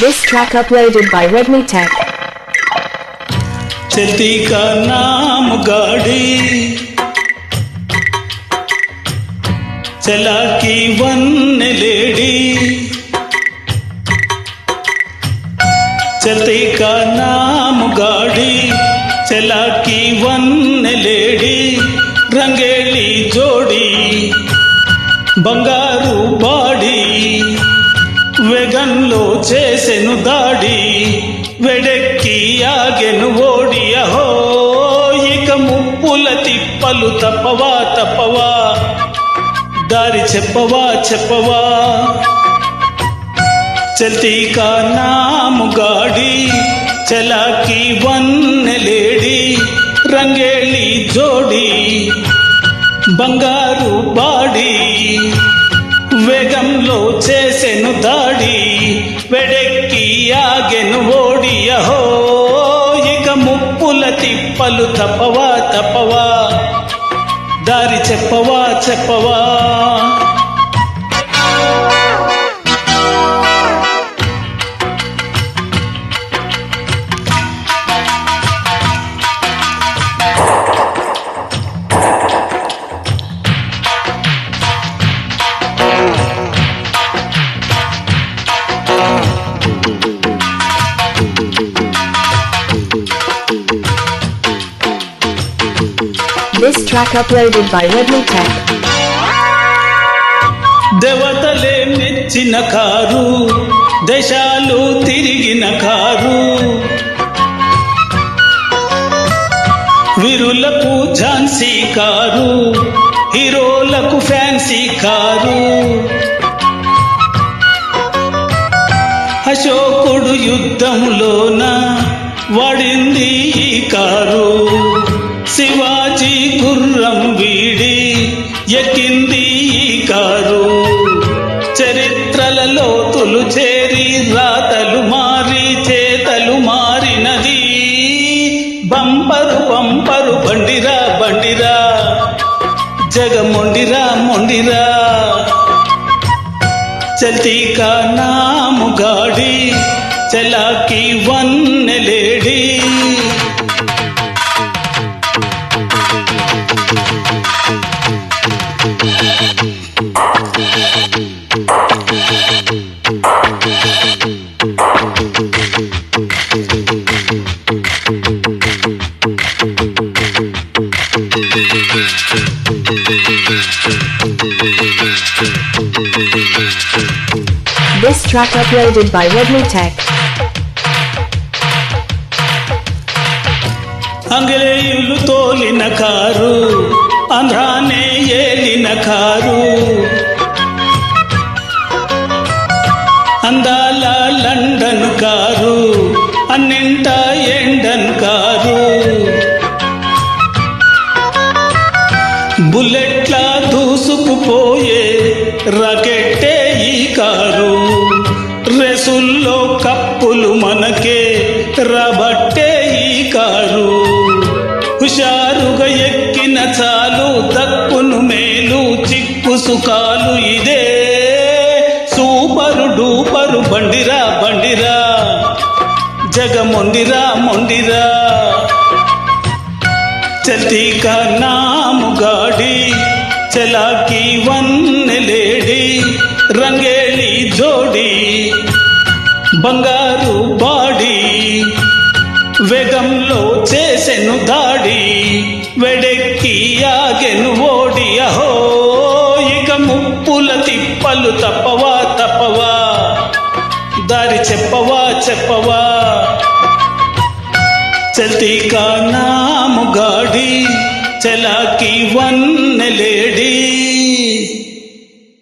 This track uploaded by Redmi Tech. चटी का नाम गाड़ी चला की वन लेडी चलती का नाम गाड़ी चला की वन लेडी रंगेली जोड़ी बंगारू बाड़ी వెగన్లో చేసెను దాడి వెడెక్కి ఆగెను ఓడి అహో ఇక ముప్పుల తిప్పలు తప్పవా తప్పవా? దారి చెప్పవా చెప్పవా? చల్తీ కా నామ్ గాడి చలాకి వన్నెలేడి రంగేళి జోడి బంగారు బాడీ. వేగంలో చేసెను దాడి వెడెక్కి ఆగెను ఓడి అహో ఇక ముప్పుల తిప్పలు తపవా తపవా దారి చెప్పవా చెప్పవా? This track uploaded by Redmi Tech. దేవతలే మెచ్చిన కారు దేశాలు తిరిగిన కారు. వీరులకు ఝాన్సీ కారు హీరోలకు ఫ్యాన్సీ కారు. అశోకుడు యుద్ధంలోన వాడింది ఈ కారు. మంచి గుర్రం వీడి ఎక్కింది కారు. చరిత్రలలో చేరి రాతలు మారి చేతలు మారినది. Bumper bumper బండిరా బండిరా జగమొండిరా మొండిరా. చల్తి కా నాము గాడి చలాకి వన్నెలేడి This track uploaded by Redmi Tech. అంగలేయులు తోలిన కారు ఆంధ్రానే ఎండన్ కారు. బుల్లెట్లా దూసుకుపోయే రాకెట్టే ఈ కారు. రెసుల్లో కప్పులు మనకే రాబట్టే ఈ కారు. హుషారుగా ఎక్కిన చాలు దక్కును మేలు చిక్కు సుఖాలు ఇదే. Super duper బండిరా బండిరా. జగమొందిరా మొండిరా. చతిక నాముగాడి చలాకి వన్నెలేడి రంగేళి జోడి. బంగారు బాడి వేగంలో చేసెను దాడి వెడెక్కి ఆగెను ఓడి. అహో ఇక ముప్పుల తిప్పలు తప్ప చెప్పవా చెప్పవా. చల్తీ కా నాము గాడి చలాకి వన్నెలేడీ